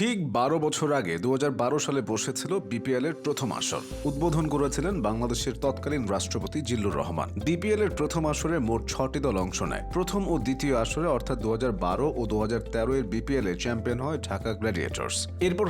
ঠিক বারো বছর আগে দুহাজার বারো সালে বসেছিল বিপিএল এর প্রথম আসর। উদ্বোধন করেছিলেন বাংলাদেশের তৎকালীন রাষ্ট্রপতি জিল্লুর রহমান। বিপিএল এর প্রথম আসরে মোট ছটি দল অংশ নেয়। প্রথম ও দ্বিতীয় আসরে অর্থাৎ দু হাজার বারো ও দু হাজার তেরো এর বিপিএল এ চ্যাম্পিয়ন হয় ঢাকা গ্ল্যাডিয়েটর্স। এরপর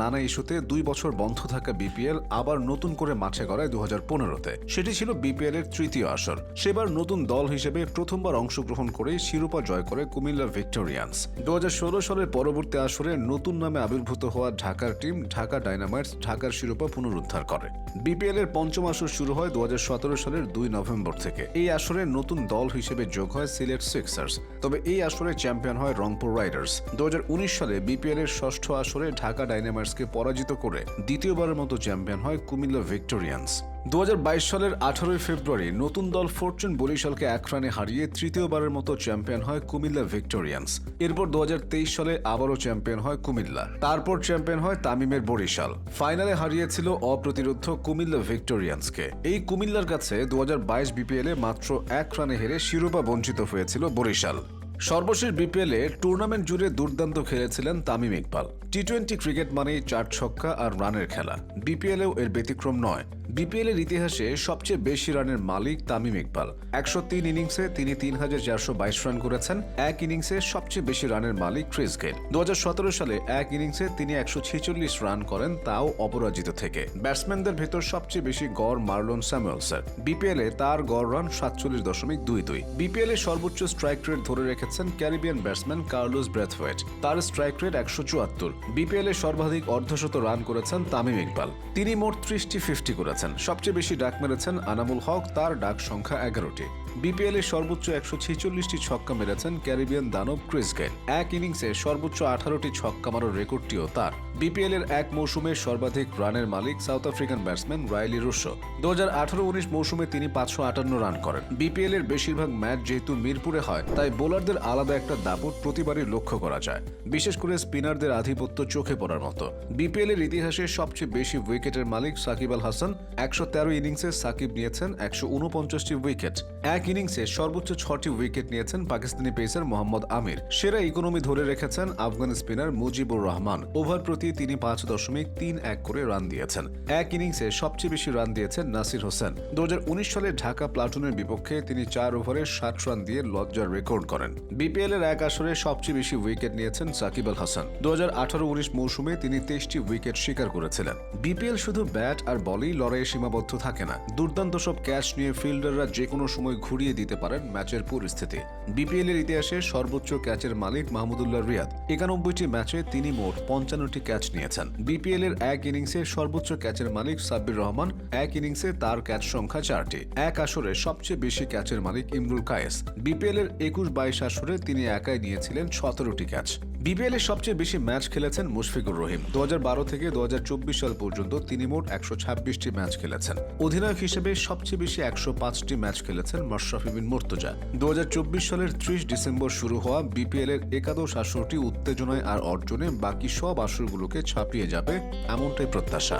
নানা ইস্যুতে দুই বছর বন্ধ থাকা বিপিএল আবার নতুন করে মাঠে গড়ায় দু হাজার পনেরোতে। সেটি ছিল বিপিএল এর তৃতীয় আসর। সেবার নতুন দল হিসেবে প্রথমবার অংশগ্রহণ করে শিরোপা জয় করে কুমিল্লা ভিক্টোরিয়ান্স। দু সালের পরবর্তী আসরে নতুন নামে আবির্ভূত হওয়া ঢাকার টিম ঢাকা ডাইনামাইটস ঢাকার শিরোপা পুনরুদ্ধার করে। বিপিএল এর পঞ্চম আসর শুরু হয় দু হাজার সতেরো সালের দুই নভেম্বর থেকে। এই আসরে নতুন দল হিসেবে যোগ হয় সিলেট সিক্সার্স। তবে এই আসরে চ্যাম্পিয়ন হয় রংপুর রাইডার্স। দু হাজার উনিশ সালে বিপিএল এর ষষ্ঠ আসরে ঢাকা ডাইনামাইটসকে পরাজিত করে দ্বিতীয়বারের মতো চ্যাম্পিয়ন হয় কুমিল্লা ভিক্টোরিয়ান্স। দুহাজার বাইশ সালের আঠারোই ফেব্রুয়ারি নতুন দল ফরচুন বরিশালকে এক রানে হারিয়ে তৃতীয়বারের মতো চ্যাম্পিয়ন হয় কুমিল্লা ভিক্টোরিয়ান্স। এরপর দু হাজার তেইশ সালে আবারও চ্যাম্পিয়ন হয় কুমিল্লা। তারপর চ্যাম্পিয়ন হয় তামিমের বরিশাল। ফাইনালে হারিয়েছিল অপ্রতিরোধ কুমিল্লা ভিক্টোরিয়ান্সকে। এই কুমিল্লার কাছে দুহাজার বাইশ বিপিএলে মাত্র এক রানে হেরে শিরোপা বঞ্চিত হয়েছিল বরিশাল। সর্বশেষ বিপিএলে টুর্নামেন্ট জুড়ে দুর্দান্ত খেলেছিলেন Tamim Iqbal. T twenty cricket মানেই চার ছক্কা আর রানের খেলা। বিপিএলেও এর ব্যতিক্রম নয়। বিপিএল এর ইতিহাসে সবচেয়ে বেশি রানের মালিক তামিম ইকবাল। একশো তিন ইনিংসে তিনি তিন হাজার চারশো বাইশ রান করেছেন। এক ইনিংসে সবচেয়ে বেশি রানের মালিক ক্রিস গেল দু সালে এক ইনিংসে তিনি একশো ছেচল্লিশ রান করেন, তাও অপরাজিত থেকে। ব্যাটসম্যানদের ভেতর সবচেয়ে বেশি গড় মার্লন স্যামুয়েলসের। বিপিএল এ তার গড় রান সাতচল্লিশ দশমিক দুই দুই। বিপিএল এ সর্বোচ্চ স্ট্রাইক রেট ধরে রেখেছেন ক্যারিবিয়ান ব্যাটসম্যান কার্লোস ব্রেথওয়েট। তার স্ট্রাইক রেট একশো চুয়াত্তর। বিপিএল এ সর্বাধিক অর্ধশত রান করেছেন তামিম ইকবাল। তিনি মোট ত্রিশটি ফিফটি করেছেন। সবচেয়ে বেশি ডাক মেরেছেন আনামুল হক। তার ডাক সংখ্যা এগারোটি। বিপিএল এর সর্বোচ্চ একশো ছেচল্লিশটি ছক্কা মেরেছেন ক্যারিবিয়ান দানব ক্রিস গেল এক ইনিংসে সর্বোচ্চ আঠারোটি ছক্কা মারার রেকর্ডটিও তার। বিপিএল এর এক মৌসুমে সর্বাধিক রানের মালিক South African batsman Rilee Rossouw. দু হাজার আঠারো উনিশ মৌসুমে তিনি পাঁচশো আটান্ন রান করেন। বিপিএল এর বেশিরভাগ ম্যাচ যেহেতু মিরপুরে হয়, তাই বোলারদের আলাদা একটা দাপট প্রতিবারই লক্ষ্য করা যায়, বিশেষ করে স্পিনারদের আধিপত্য চোখে পড়ার মতো। বিপিএল এর ইতিহাসে সবচেয়ে বেশি উইকেটের মালিক সাকিব আল হাসান একশো তেরো ইনিংসে সাকিব নিয়েছেন একশো উনপঞ্চাশটি উইকেট। এক ইনিংসে সর্বোচ্চ ছটি উইকেট নিয়েছেন পাকিস্তানি পেসার মোহাম্মদ আমির। সেরা ইকোনমি ধরে রেখেছেন আফগান স্পিনার মুজিবুর রহমান। ওভার প্রতি তিনি পাঁচ দশমিক তিন এক করে রান দিয়েছেন। এক ইনিংসে সবচেয়ে বেশি রান দিয়েছেন নাসির হোসেন। দু সালে ঢাকা প্লাটুনের বিপক্ষে তিনি চার ওভারে ষাট রান দিয়ে লজ্জার রেকর্ড করেন। বিপিএল এর এক আসরে সবচেয়ে বেশি উইকেট নিয়েছেন সাকিব আল হাসান। দু হাজার আঠারো উনিশ মৌসুমে তিনি তেইশটি উইকেট শিকার করেছিলেন। বিপিএল শুধু ব্যাট আর বলেই লড়াইয়ে সীমাবদ্ধ থাকে না। দুর্দান্ত সব ক্যাচ নিয়ে ফিল্ডাররা যে কোনো সময় ঘুরিয়ে দিতে পারেন ম্যাচের পরিস্থিতি বিপিএল এর ইতিহাসে সর্বোচ্চ ক্যাচের মালিক মাহমুদুল্লাহ রিয়াদ। একানব্বইটি ম্যাচে তিনি মোট পঞ্চান্নটি ক্যাচ নিয়েছেন। বিপিএল এর এক ইনিংসে সর্বোচ্চ ক্যাচের মালিক সাব্বির রহমান, এক ইনিংসে তার ক্যাচ সংখ্যা চারটি। এক আসরে সবচেয়ে বেশি ক্যাচের মালিক ইমরুল কায়েস। বিপিএল এর একুশ বাইশ আসরে তিনি একাই নিয়েছিলেন সতেরোটি ক্যাচ। বিপিএল এর সবচেয়ে বেশি ম্যাচ খেলেছেন মুশফিকুর রহিম। দু হাজার বারো থেকে দু হাজার চব্বিশ সাল পর্যন্ত তিনি মোট একশো ছাব্বিশটি ম্যাচ খেলেছেন। অধিনায়ক হিসেবে সবচেয়ে বেশি একশো পাঁচটি ম্যাচ খেলেছেন মাশরাফি বিন মোর্তজা। দু সালের ত্রিশ ডিসেম্বর শুরু হওয়া বিপিএল এর একাদশ আসরটি উত্তেজনায় আর অর্জনে বাকি সব আসরগুলোকে ছাপিয়ে যাবে এমনটাই প্রত্যাশা।